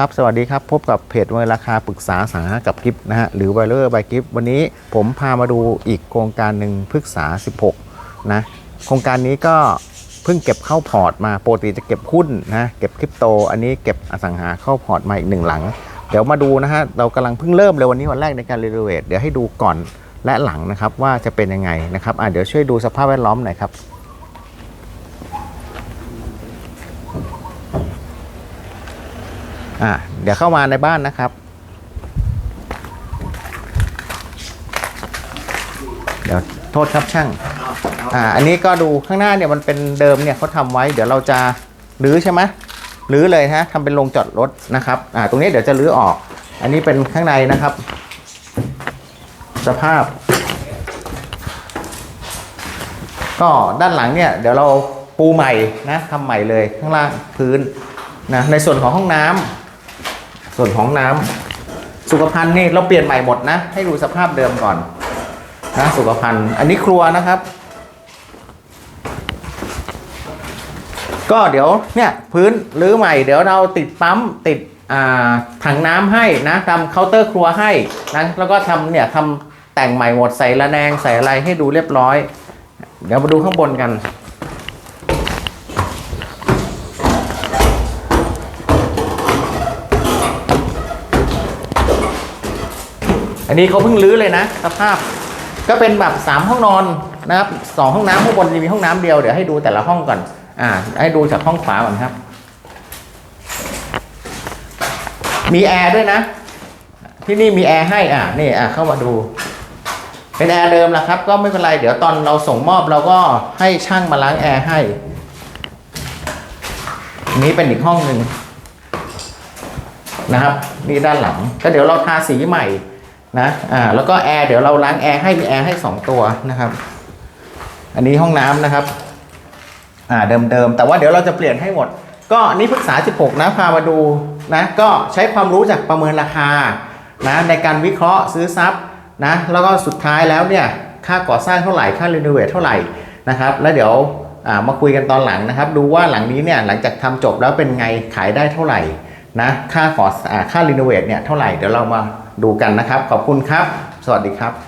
ครับสวัสดีครับ พบกับเพจเวราคาปรึกษาสังหกับกิฟนะฮะหรือไวเลอร์บายกิฟวันนี้ผมพามาดูอีกโครงการหนึ่งพฤกษา 16 นะ โครงการนี้ก็เพิ่งเก็บเข้าพอร์ตมาปกติจะเก็บหุ้นนะเก็บคริปโต อันนี้เก็บอสังหาเข้าพอร์ตมาอีกหนึ่งหลัง เดี๋ยวมาดูนะฮะเรากำลังเพิ่งเริ่มเลยวันนี้วันแรกในการรีโนเวทเดี๋ยวให้ดูก่อนและหลังนะครับว่าจะเป็นยังไงนะครับอะเดี๋ยวช่วยดูสภาพแวดล้อมหน่อยครับ อะเดี๋ยวเข้ามาในบ้านนะครับ เดี๋ยวโทษครับช่างอ่าอันนี้ก็ดูข้างหน้าเนี่ยมันเป็นเดิมเนี่ยเขาทำไว้ เดี๋ยวเราจะรื้อใช่ไหมรื้อเลยฮะทำเป็นโรงจอดรถนะครับอ่าตรงนี้เดี๋ยวจะรื้อออก อันนี้เป็นข้างในนะครับ สภาพ ก็ด้านหลังเนี่ยเดี๋ยวเราปูใหม่นะทำใหม่เลยข้างล่างพื้นนะในส่วนของห้องน้ำ ส่วนของน้ำสุขภัณฑ์นี่เราเปลี่ยนใหม่หมดนะ ให้ดูสภาพเดิมก่อนนะสุขภัณฑ์อันนี้ครัวนะครับ ก็เดี๋ยวเนี่ยพื้นรื้อใหม่เดี๋ยวเราติดปั๊มติดถังน้ำให้นะทำเคาน์เตอร์ครัวให้นะแล้วก็ทำเนี่ยทำแต่งใหม่หมดใส่ระแนงใส่อะไรให้ดูเรียบร้อย เดี๋ยวมาดูข้างบนกัน อันนี้เขาเพิ่งรื้อเลยนะสภาพ ก็เป็นแบบสามห้องนอนนะครับสองห้องน้ำข้างบนจะมีห้องน้ำเดียวเดี๋ยวให้ดูแต่ละห้องก่อน อ่า ให้ดูจากห้องขวาก่อนครับ มีแอร์ด้วยนะ ที่นี่มีแอร์ให้อ่านี่อ่าเข้ามาดู เป็นแอร์เดิมแหละครับ ก็ไม่เป็นไร เดี๋ยวตอนเราส่งมอบเราก็ให้ช่างมาล้างแอร์ให้นนี้เป็นอีกห้องหนึ่งนะครับ นี่ด้านหลัง ก็เดี๋ยวเราทาสีใหม่ นะอ่าแล้วก็แอร์เดี๋ยวเราล้างแอร์ให้มีแอร์ให้สองตัวนะครับ อันนี้ห้องน้ำนะครับอ่าเดิมๆแต่ว่าเดี๋ยวเราจะเปลี่ยนให้หมด ก็นนี้ปรึกษา 16 นะพามาดูนะก็ใช้ความรู้จากประเมินราคานะในการวิเคราะห์ซื้อทรัพย์นะแล้วก็สุดท้ายแล้วเนี่ยค่าก่อสร้างเท่าไหร่ค่ารีโนเวทเท่าไหร่นะครับ แล้วเดี๋ยวอ่ามาคุยกันตอนหลังนะครับ ดูว่าหลังนี้เนี่ยหลังจากทำจบแล้วเป็นไงขายได้เท่าไหร่ นะค่าก่อค่ารีโนเวทเนี่ยเท่าไหร่เดี๋ยวเรามาดูกันนะครับ ขอบคุณครับ สวัสดีครับ